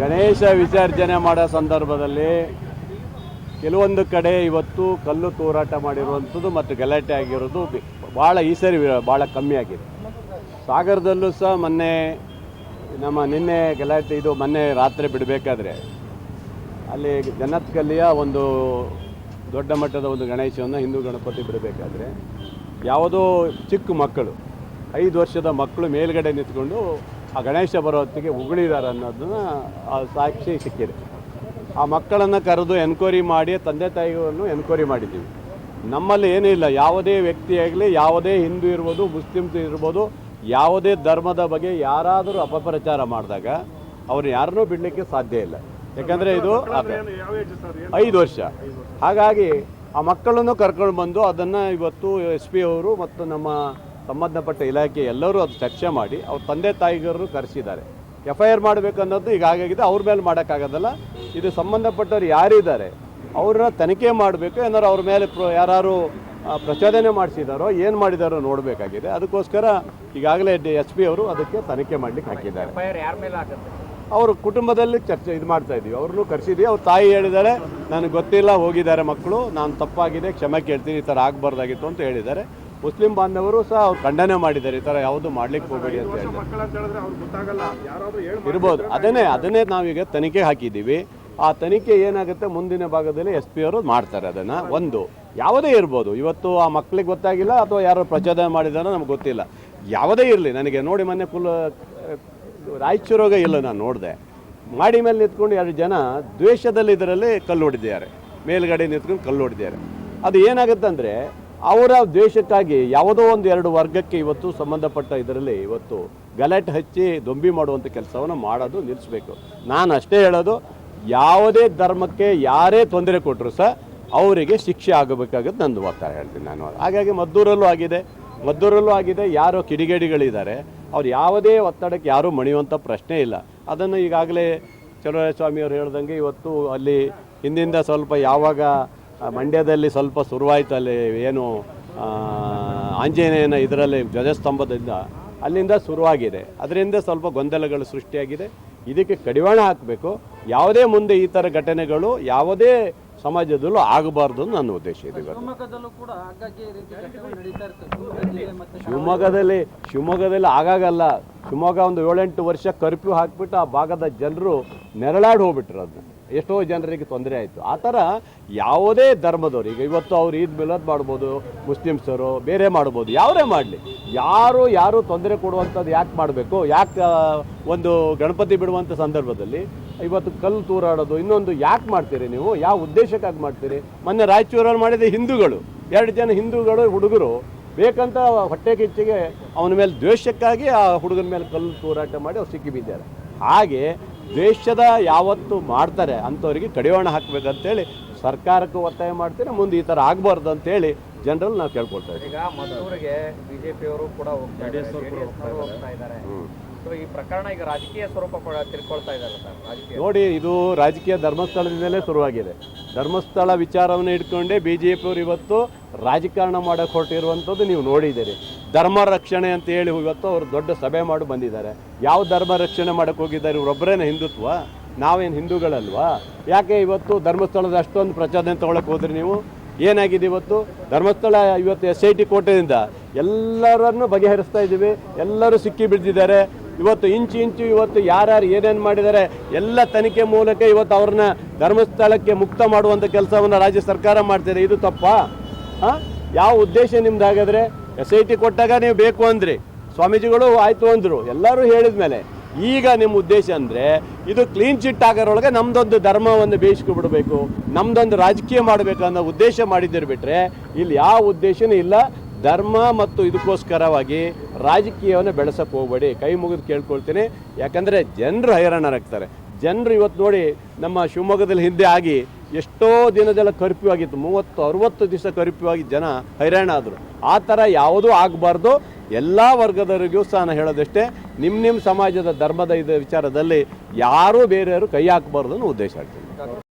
ಗಣೇಶ ವಿಸರ್ಜನೆ ಮಾಡೋ ಸಂದರ್ಭದಲ್ಲಿ ಕೆಲವೊಂದು ಕಡೆ ಇವತ್ತು ಕಲ್ಲು ತೂರಾಟ ಮಾಡಿರುವಂಥದ್ದು ಮತ್ತು ಗಲಾಟೆ ಆಗಿರೋದು ಭಾಳ ಈ ಸರಿ ಭಾಳ ಕಮ್ಮಿ ಆಗಿದೆ. ಸಾಗರದಲ್ಲೂ ಸಹ ಮೊನ್ನೆ ನಮ್ಮ ನಿನ್ನೆ ಗಲಾಟೆ ಇದು ಮೊನ್ನೆ ರಾತ್ರಿ ಬಿಡಬೇಕಾದ್ರೆ ಅಲ್ಲಿ ಜನತ್ಕಲ್ಲಿಯ ಒಂದು ದೊಡ್ಡ ಮಟ್ಟದ ಒಂದು ಗಣೇಶವನ್ನು ಹಿಂದೂ ಗಣಪತಿ ಬಿಡಬೇಕಾದ್ರೆ ಯಾವುದೋ ಚಿಕ್ಕ ಮಕ್ಕಳು, ಐದು ವರ್ಷದ ಮಕ್ಕಳು ಮೇಲ್ಗಡೆ ನಿಂತ್ಕೊಂಡು ಆ ಗಣೇಶ ಬರೋ ಹೊತ್ತಿಗೆ ಉಗುಳಿದಾರೆ ಅನ್ನೋದನ್ನ ಆ ಸಾಕ್ಷಿ ಸಿಕ್ಕಿದೆ. ಆ ಮಕ್ಕಳನ್ನು ಕರೆದು ಎನ್ಕ್ವೈರಿ ಮಾಡಿ, ತಂದೆ ತಾಯಿಗಳನ್ನು ಎನ್ಕ್ವೈರಿ ಮಾಡಿದ್ದೀವಿ. ನಮ್ಮಲ್ಲಿ ಏನೂ ಇಲ್ಲ. ಯಾವುದೇ ವ್ಯಕ್ತಿಯಾಗಲಿ ಯಾವುದೇ ಹಿಂದೂ ಇರ್ಬೋದು ಮುಸ್ಲಿಮ್ಸ್ ಇರ್ಬೋದು, ಯಾವುದೇ ಧರ್ಮದ ಬಗ್ಗೆ ಯಾರಾದರೂ ಅಪಪ್ರಚಾರ ಮಾಡಿದಾಗ ಅವ್ರು ಯಾರನ್ನೂ ಬಿಡಲಿಕ್ಕೆ ಸಾಧ್ಯ ಇಲ್ಲ. ಯಾಕಂದರೆ ಇದು ಐದು ವರ್ಷ. ಹಾಗಾಗಿ ಆ ಮಕ್ಕಳನ್ನು ಕರ್ಕೊಂಡು ಬಂದು ಅದನ್ನು ಇವತ್ತು ಎಸ್ ಪಿ ಅವರು ಮತ್ತು ನಮ್ಮ ಸಂಬಂಧಪಟ್ಟ ಇಲಾಖೆ ಎಲ್ಲರೂ ಅದು ಚರ್ಚೆ ಮಾಡಿ ಅವ್ರ ತಂದೆ ತಾಯಿಗರು ಕರೆಸಿದ್ದಾರೆ. ಎಫ್ ಐ ಆರ್ ಮಾಡಬೇಕನ್ನೋದು ಈಗ ಆಗಾಗಿದೆ ಅವ್ರ ಮೇಲೆ ಮಾಡೋಕ್ಕಾಗೋದಲ್ಲ. ಇದು ಸಂಬಂಧಪಟ್ಟವ್ರು ಯಾರಿದ್ದಾರೆ ಅವ್ರನ್ನ ತನಿಖೆ ಮಾಡಬೇಕು ಏನಾರು ಅವ್ರ ಮೇಲೆ ಪ್ರ ಯಾರು ಪ್ರಚೋದನೆ ಮಾಡಿಸಿದಾರೋ ಏನು ಮಾಡಿದಾರೋ ನೋಡಬೇಕಾಗಿದೆ. ಅದಕ್ಕೋಸ್ಕರ ಈಗಾಗಲೇ ಎಸ್ ಪಿ ಅವರು ಅದಕ್ಕೆ ತನಿಖೆ ಮಾಡಲಿಕ್ಕೆ ಹಾಕಿದ್ದಾರೆ. ಅವ್ರ ಕುಟುಂಬದಲ್ಲಿ ಚರ್ಚೆ ಇದು ಮಾಡ್ತಾ ಇದ್ದೀವಿ ಅವ್ರನ್ನೂ ಕರೆಸಿದ್ವಿ ಅವ್ರ ತಾಯಿ ಹೇಳಿದ್ದಾರೆ ನನಗೆ ಗೊತ್ತಿಲ್ಲ ಹೋಗಿದ್ದಾರೆ ಮಕ್ಕಳು ನಾನು ತಪ್ಪಾಗಿದೆ ಕ್ಷಮೆ ಕೇಳ್ತೀನಿ ಈ ಥರ ಆಗಬಾರ್ದಾಗಿತ್ತು ಅಂತ ಹೇಳಿದ್ದಾರೆ. ಮುಸ್ಲಿಂ ಬಾಂಧವರು ಸಹ ಅವ್ರು ಖಂಡನೆ ಮಾಡಿದ್ದಾರೆ ಈ ಥರ ಯಾವುದು ಮಾಡ್ಲಿಕ್ಕೆ ಹೋಗಬೇಡಿ ಅಂತ ಹೇಳಿ ಇರ್ಬೋದು. ಅದನ್ನೇ ಅದನ್ನೇ ನಾವೀಗ ತನಿಖೆ ಹಾಕಿದ್ದೀವಿ. ಆ ತನಿಖೆ ಏನಾಗುತ್ತೆ? ಮುಂದಿನ ಭಾಗದಲ್ಲಿ ಎಸ್ ಪಿ ಅವರು ಮಾಡ್ತಾರೆ ಅದನ್ನು. ಒಂದು ಯಾವುದೇ ಇರ್ಬೋದು. ಇವತ್ತು ಆ ಮಕ್ಕಳಿಗೆ ಗೊತ್ತಾಗಿಲ್ಲ ಅಥವಾ ಯಾರೋ ಪ್ರಚೋದನೆ ಮಾಡಿದಾರೋ ನಮ್ಗೆ ಗೊತ್ತಿಲ್ಲ. ಯಾವುದೇ ಇರಲಿ ನನಗೆ ನೋಡಿ ಮೊನ್ನೆ ಫುಲ್ ರಾಯಚೂರೋಗ ಇಲ್ಲ ನಾನು ನೋಡಿದೆ. ಮಾಡಿ ಮೇಲೆ ನಿಂತ್ಕೊಂಡು ಎರಡು ಜನ ದ್ವೇಷದಲ್ಲಿ ಇದರಲ್ಲಿ ಕಲ್ಲು ಹೊಡಿದ್ದಾರೆ ಮೇಲ್ಗಡೆ ನಿಂತ್ಕೊಂಡು ಕಲ್ಲು ಹೊಡಿದ್ದಾರೆ ಅದು ಏನಾಗುತ್ತೆ ಅಂದರೆ ಅವರ ದ್ವೇಷಕ್ಕಾಗಿ ಯಾವುದೋ ಒಂದು ಎರಡು ವರ್ಗಕ್ಕೆ ಇವತ್ತು ಸಂಬಂಧಪಟ್ಟ ಇದರಲ್ಲಿ ಇವತ್ತು ಗಲಾಟೆ ಹಚ್ಚಿ ದೊಂಬಿ ಮಾಡುವಂಥ ಕೆಲಸವನ್ನು ಮಾಡೋದು ನಿಲ್ಲಿಸಬೇಕು. ನಾನು ಅಷ್ಟೇ ಹೇಳೋದು, ಯಾವುದೇ ಧರ್ಮಕ್ಕೆ ಯಾರೇ ತೊಂದರೆ ಕೊಟ್ಟರು ಸಹ ಅವರಿಗೆ ಶಿಕ್ಷೆ ಆಗಬೇಕಾಗುತ್ತೆ ನಂದು ಒತ್ತಾಯ ಹೇಳ್ತೀನಿ ನಾನು. ಹಾಗಾಗಿ ಮದ್ದೂರಲ್ಲೂ ಆಗಿದೆ ಮದ್ದೂರಲ್ಲೂ ಆಗಿದೆ, ಯಾರೋ ಕಿಡಿಗೇಡಿಗಳಿದ್ದಾರೆ, ಅವ್ರು ಯಾವುದೇ ಒತ್ತಡಕ್ಕೆ ಯಾರೂ ಮಣಿಯುವಂಥ ಪ್ರಶ್ನೆ ಇಲ್ಲ. ಅದನ್ನು ಈಗಾಗಲೇ ಸ್ವಾಮಿಯವರು ಹೇಳ್ದಂಗೆ ಇವತ್ತು ಅಲ್ಲಿ ಹಿಂದಿಂದ ಸ್ವಲ್ಪ ಯಾವಾಗ ಮಂಡ್ಯದಲ್ಲಿ ಸ್ವಲ್ಪ ಶುರುವಾಯಿತು ಅಲ್ಲಿ ಏನು ಆಂಜನೇಯನ ಇದರಲ್ಲಿ ಧ್ವಜಸ್ತಂಭದಿಂದ ಅಲ್ಲಿಂದ ಶುರುವಾಗಿದೆ. ಅದರಿಂದ ಸ್ವಲ್ಪ ಗೊಂದಲಗಳು ಸೃಷ್ಟಿಯಾಗಿದೆ. ಇದಕ್ಕೆ ಕಡಿವಾಣ ಹಾಕಬೇಕು. ಯಾವುದೇ ಮುಂದೆ ಈ ಥರ ಘಟನೆಗಳು ಯಾವುದೇ ಸಮಾಜದಲ್ಲೂ ಆಗಬಾರ್ದು ನನ್ನ ಉದ್ದೇಶ ಇದೆ ಶಿವಮೊಗ್ಗದಲ್ಲಿ ಶಿವಮೊಗ್ಗದಲ್ಲಿ ಆಗಾಗಲ್ಲ ಶಿವಮೊಗ್ಗ ಒಂದು ಏಳೆಂಟು ವರ್ಷ ಕರ್ಫ್ಯೂ ಹಾಕ್ಬಿಟ್ಟು ಆ ಭಾಗದ ಜನರು ನೆರಳಾಡಿ ಹೋಗ್ಬಿಟ್ರು ಅದನ್ನ. ಎಷ್ಟೋ ಜನರಿಗೆ ತೊಂದರೆ ಆಯಿತು. ಆ ಥರ ಯಾವುದೇ ಧರ್ಮದವ್ರು, ಈಗ ಇವತ್ತು ಅವ್ರು ಈದ್ ಮಿಲಾದ್ ಮಾಡ್ಬೋದು ಮುಸ್ಲಿಮ್ಸರು ಬೇರೆ ಮಾಡ್ಬೋದು, ಯಾವರೇ ಮಾಡಲಿ. ಯಾರು ಯಾರು ತೊಂದರೆ ಕೊಡುವಂಥದ್ದು ಯಾಕೆ ಮಾಡಬೇಕು? ಯಾಕೆ ಒಂದು ಗಣಪತಿ ಬಿಡುವಂಥ ಸಂದರ್ಭದಲ್ಲಿ ಇವತ್ತು ಕಲ್ಲು ತೂರಾಡೋದು, ಇನ್ನೊಂದು ಯಾಕೆ ಮಾಡ್ತೀರಿ ನೀವು? ಯಾವ ಉದ್ದೇಶಕ್ಕಾಗಿ ಮಾಡ್ತೀರಿ? ಮೊನ್ನೆ ರಾಯಚೂರಲ್ಲಿ ಮಾಡಿದ ಹಿಂದೂಗಳು, ಎರಡು ಜನ ಹಿಂದೂಗಳು, ಹುಡುಗರು, ಬೇಕಂತ ಹೊಟ್ಟೆ ಕಿಚ್ಚಿಗೆ ಅವನ ಮೇಲೆ ದ್ವೇಷಕ್ಕಾಗಿ ಆ ಹುಡುಗನ ಮೇಲೆ ಕಲ್ಲು ತೂರಾಟ ಮಾಡಿ ಅವ್ರು ಸಿಕ್ಕಿಬಿದ್ದಾರೆ ಹಾಗೆ ದ್ವೇಷದ ಯಾವತ್ತು ಮಾಡ್ತಾರೆ ಅಂಥವ್ರಿಗೆ ಕಡಿವಾಣ ಹಾಕಬೇಕಂತೇಳಿ ಸರ್ಕಾರಕ್ಕೂ ಒತ್ತಾಯ ಮಾಡ್ತೀನಿ ಮುಂದೆ ಈ ಥರ ಆಗಬಾರ್ದು ಅಂತೇಳಿ ಜನರಲ್ಲಿ ನಾವು ಕೇಳ್ಕೊಳ್ತಾ ಇದ್ದೀವಿ. ಈ ಪ್ರಕರಣ ಈಗ ರಾಜಕೀಯ ಸ್ವರೂಪ ತಿಳ್ಕೊಳ್ತಾ ಇದ್ದಾರೆ ಸರ್ ನೋಡಿ, ಇದು ರಾಜಕೀಯ ಧರ್ಮಸ್ಥಳದಿಂದಲೇ ಶುರುವಾಗಿದೆ. ಧರ್ಮಸ್ಥಳ ವಿಚಾರವನ್ನು ಇಟ್ಕೊಂಡೇ ಬಿ ಜೆ ಪಿಯವರು ಇವತ್ತು ರಾಜಕಾರಣ ಮಾಡಕ್ಕೆ ಹೊರಟಿರುವಂಥದ್ದು ನೀವು ನೋಡಿದ್ದೀರಿ. ಧರ್ಮ ರಕ್ಷಣೆ ಅಂತ ಹೇಳಿ ಇವತ್ತು ಅವರು ದೊಡ್ಡ ಸಭೆ ಮಾಡಿ ಬಂದಿದ್ದಾರೆ. ಯಾವ ಧರ್ಮ ರಕ್ಷಣೆ ಮಾಡಕ್ಕೆ ಹೋಗಿದ್ದಾರೆ ಇವರೊಬ್ಬರೇನ ಹಿಂದುತ್ವ? ನಾವೇನು ಹಿಂದೂಗಳಲ್ವಾ? ಯಾಕೆ ಇವತ್ತು ಧರ್ಮಸ್ಥಳದ ಅಷ್ಟೊಂದು ಪ್ರಚೋದನೆ ತಗೊಳಕ್ಕೆ ಹೋದ್ರಿ ನೀವು? ಏನಾಗಿದೆ ಇವತ್ತು? ಧರ್ಮಸ್ಥಳ ಇವತ್ತು ಎಸ್ ಐ ಟಿ ಕೋಟೆಯಿಂದ ಎಲ್ಲರನ್ನು ಬಗೆಹರಿಸ್ತಾ ಇದ್ದೀವಿ. ಎಲ್ಲರೂ ಸಿಕ್ಕಿ ಬಿದ್ದಿದ್ದಾರೆ. ಇವತ್ತು ಇಂಚು ಇಂಚು ಇವತ್ತು ಯಾರ್ಯಾರು ಏನೇನು ಮಾಡಿದ್ದಾರೆ, ಎಲ್ಲ ತನಿಖೆ ಮೂಲಕ ಇವತ್ತು ಅವ್ರನ್ನ ಧರ್ಮಸ್ಥಳಕ್ಕೆ ಮುಕ್ತ ಮಾಡುವಂಥ ಕೆಲಸವನ್ನು ರಾಜ್ಯ ಸರ್ಕಾರ ಮಾಡ್ತಿದೆ. ಇದು ತಪ್ಪಾ? ಹಾಂ? ಯಾವ ಉದ್ದೇಶ ನಿಮ್ದು ಹಾಗಾದರೆ? ಎಸ್ ಐ ಟಿ ಕೊಟ್ಟಾಗ ನೀವು ಬೇಕು ಅಂದ್ರಿ. ಸ್ವಾಮೀಜಿಗಳು ಆಯಿತು ಅಂದರು. ಎಲ್ಲರೂ ಹೇಳಿದ ಮೇಲೆ. ಈಗ ನಿಮ್ಮ ಉದ್ದೇಶ ಅಂದರೆ, ಇದು ಕ್ಲೀನ್ ಚಿಟ್ ಆಗೋರೊಳಗೆ ನಮ್ಮದೊಂದು ಧರ್ಮವನ್ನು ಬೇಯಿಸ್ಕೊಬಿಡ್ಬೇಕು ನಮ್ಮದೊಂದು ರಾಜಕೀಯ ಮಾಡಬೇಕು ಅನ್ನೋ ಉದ್ದೇಶ ಮಾಡಿದ್ದಿರ್ಬಿಟ್ರೆ ಇಲ್ಲಿ ಯಾವ ಉದ್ದೇಶನೂ ಇಲ್ಲ. ಧರ್ಮ ಮತ್ತು ಇದಕ್ಕೋಸ್ಕರವಾಗಿ ರಾಜಕೀಯವನ್ನು ಬೆಳೆಸಕ್ಕೆ ಹೋಗಬೇಡಿ, ಕೈ ಮುಗಿದು ಕೇಳ್ಕೊಳ್ತೀನಿ. ಯಾಕಂದರೆ ಜನರು ಹೈರಾಣರಾಗ್ತಾರೆ. ಜನರು ಇವತ್ತು ನೋಡಿ ನಮ್ಮ ಶಿವಮೊಗ್ಗದಲ್ಲಿ ಹಿಂದೆ ಆಗಿ ಎಷ್ಟೋ ದಿನದೆಲ್ಲ ಕರ್ಫ್ಯೂ ಆಗಿತ್ತು. ಮೂವತ್ತು, ಅರುವತ್ತು ದಿವಸ ಕರ್ಫ್ಯೂ ಆಗಿ ಜನ ಹೈರಾಣ ಆದರು. ಆ ಥರ ಯಾವುದೂ ಆಗಬಾರ್ದು. ಎಲ್ಲ ವರ್ಗದವರಿಗೂ ಸಹ ನಾನು ಹೇಳೋದಷ್ಟೇ ನಿಮ್ಮ ನಿಮ್ಮ ಸಮಾಜದ ಧರ್ಮದ ಇದು ವಿಚಾರದಲ್ಲಿ ಯಾರೂ ಬೇರೆಯವರು ಕೈ ಹಾಕಬಾರ್ದು ಅನ್ನೋ ಉದ್ದೇಶ ಆಗ್ತದೆ